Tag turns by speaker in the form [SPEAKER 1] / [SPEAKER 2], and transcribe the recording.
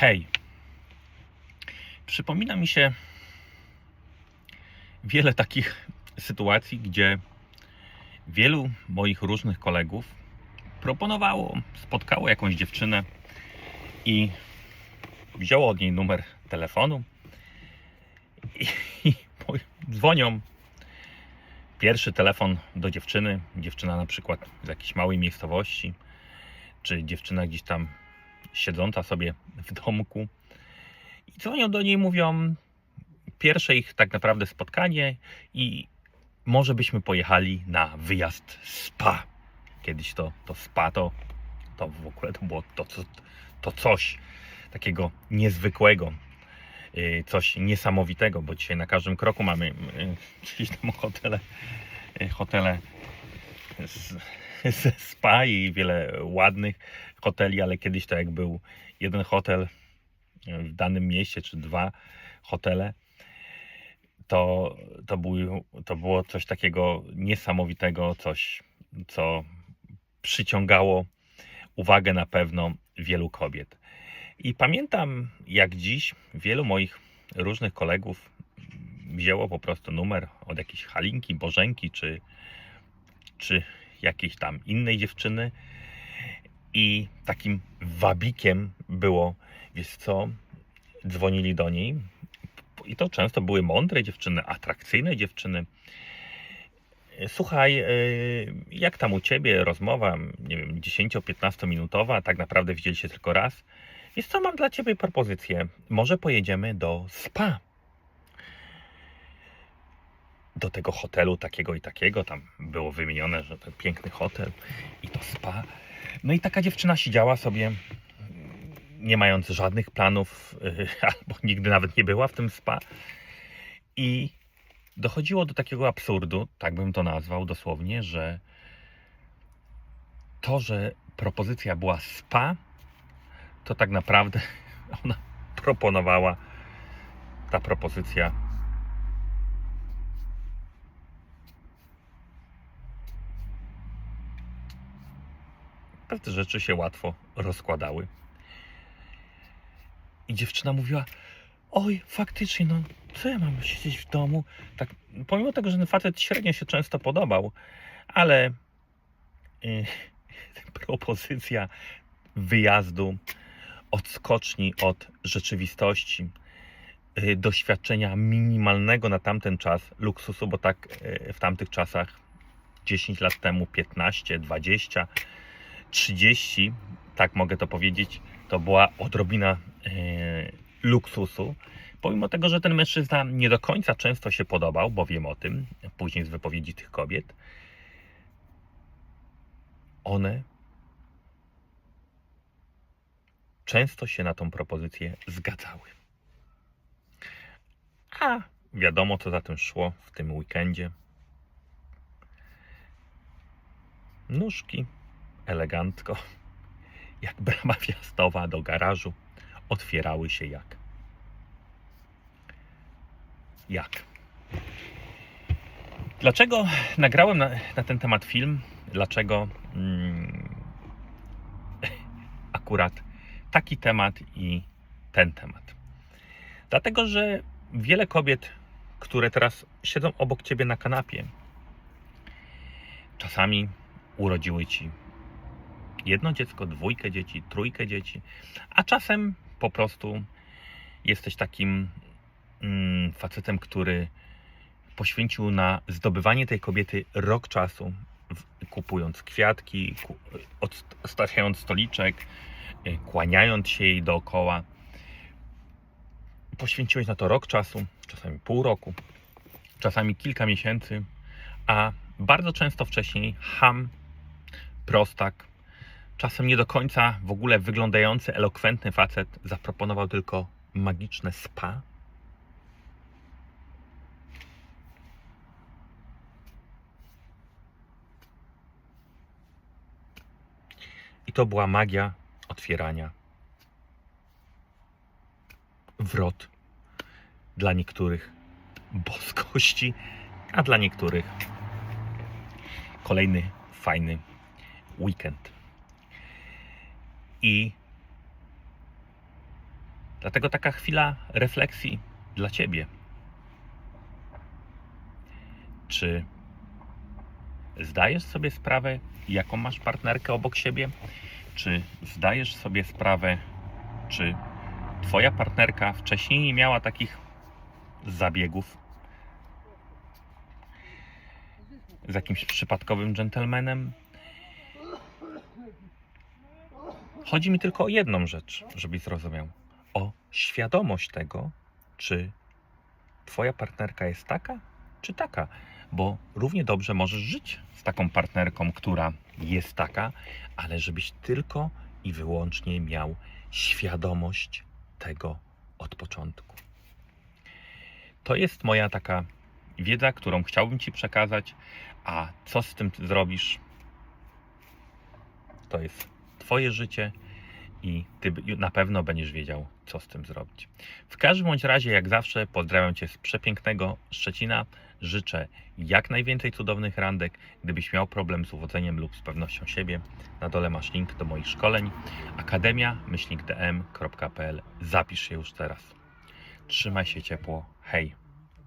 [SPEAKER 1] Hej. Przypomina mi się wiele takich sytuacji, gdzie wielu moich różnych kolegów proponowało, spotkało jakąś dziewczynę i wzięło od niej numer telefonu i, i dzwonią. Pierwszy telefon do dziewczyny, dziewczyna na przykład z jakiejś małej miejscowości, czy dziewczyna gdzieś tam siedząca sobie w domku. I dzwonią do niej, mówią, pierwsze ich tak naprawdę spotkanie i może byśmy pojechali na wyjazd spa. Kiedyś to, to spa to, to w ogóle to było to, to, to coś takiego niezwykłego, yy, coś niesamowitego, bo dzisiaj na każdym kroku mamy jakieś tam hotele, yy, hotele z, ze spa i wiele ładnych hoteli, ale kiedyś to jak był jeden hotel w danym mieście, czy dwa hotele, to, to, był, to było coś takiego niesamowitego, coś, co przyciągało uwagę na pewno wielu kobiet. I pamiętam, jak dziś wielu moich różnych kolegów wzięło po prostu numer od jakiejś Halinki, Bożenki, czy, czy jakiejś tam innej dziewczyny. I takim wabikiem było, wiesz co, dzwonili do niej. I to często były mądre dziewczyny, atrakcyjne dziewczyny. Słuchaj, yy, jak tam u ciebie rozmowa, nie wiem, 10-15 minutowa, tak naprawdę widzieli się tylko raz. Jest co, mam dla ciebie propozycję. Może pojedziemy do spa. Do tego hotelu takiego i takiego. Tam było wymienione, że ten piękny hotel i to spa. No i taka dziewczyna siedziała sobie, nie mając żadnych planów, albo nigdy nawet nie była w tym spa. I dochodziło do takiego absurdu, tak bym to nazwał dosłownie, że to, że propozycja była spa, to tak naprawdę ona proponowała ta propozycja pewne rzeczy się łatwo rozkładały. I dziewczyna mówiła: Oj, faktycznie, no co ja mam siedzieć w domu? Tak, pomimo tego, że ten facet średnio się często podobał, ale yy, propozycja wyjazdu, odskoczni od rzeczywistości, yy, doświadczenia minimalnego na tamten czas luksusu, bo tak yy, w tamtych czasach 10 lat temu, 15, 20, 30, tak mogę to powiedzieć, to była odrobina yy, luksusu. Pomimo tego, że ten mężczyzna nie do końca często się podobał, bo wiem o tym później z wypowiedzi tych kobiet, one często się na tą propozycję zgadzały. A wiadomo, co za tym szło w tym weekendzie. Nóżki elegancko, jak brama wjazdowa do garażu, otwierały się jak. Jak? Dlaczego nagrałem na, na ten temat film? Dlaczego mm, akurat taki temat i ten temat? Dlatego, że wiele kobiet, które teraz siedzą obok ciebie na kanapie, czasami urodziły ci jedno dziecko, dwójkę dzieci, trójkę dzieci, a czasem po prostu jesteś takim mm, facetem, który poświęcił na zdobywanie tej kobiety rok czasu, kupując kwiatki, odstawiając stoliczek, y, kłaniając się jej dookoła. Poświęciłeś na to rok czasu, czasami pół roku, czasami kilka miesięcy, a bardzo często wcześniej ham, prostak, czasem nie do końca w ogóle wyglądający, elokwentny facet zaproponował tylko magiczne spa. I to była magia otwierania wrot dla niektórych boskości, a dla niektórych kolejny fajny weekend. I Dlatego taka chwila refleksji dla Ciebie. Czy zdajesz sobie sprawę, jaką masz partnerkę obok siebie? Czy zdajesz sobie sprawę, czy Twoja partnerka wcześniej nie miała takich zabiegów z jakimś przypadkowym dżentelmenem? Chodzi mi tylko o jedną rzecz, żebyś zrozumiał. O świadomość tego, czy Twoja partnerka jest taka, czy taka. Bo równie dobrze możesz żyć z taką partnerką, która jest taka, ale żebyś tylko i wyłącznie miał świadomość tego od początku. To jest moja taka wiedza, którą chciałbym Ci przekazać, a co z tym zrobisz, to jest Twoje życie i Ty na pewno będziesz wiedział, co z tym zrobić. W każdym bądź razie, jak zawsze, pozdrawiam Cię z przepięknego Szczecina. Życzę jak najwięcej cudownych randek. Gdybyś miał problem z uwodzeniem lub z pewnością siebie, na dole masz link do moich szkoleń. Akademia myślnikdm.pl. Zapisz się już teraz. Trzymaj się ciepło. Hej!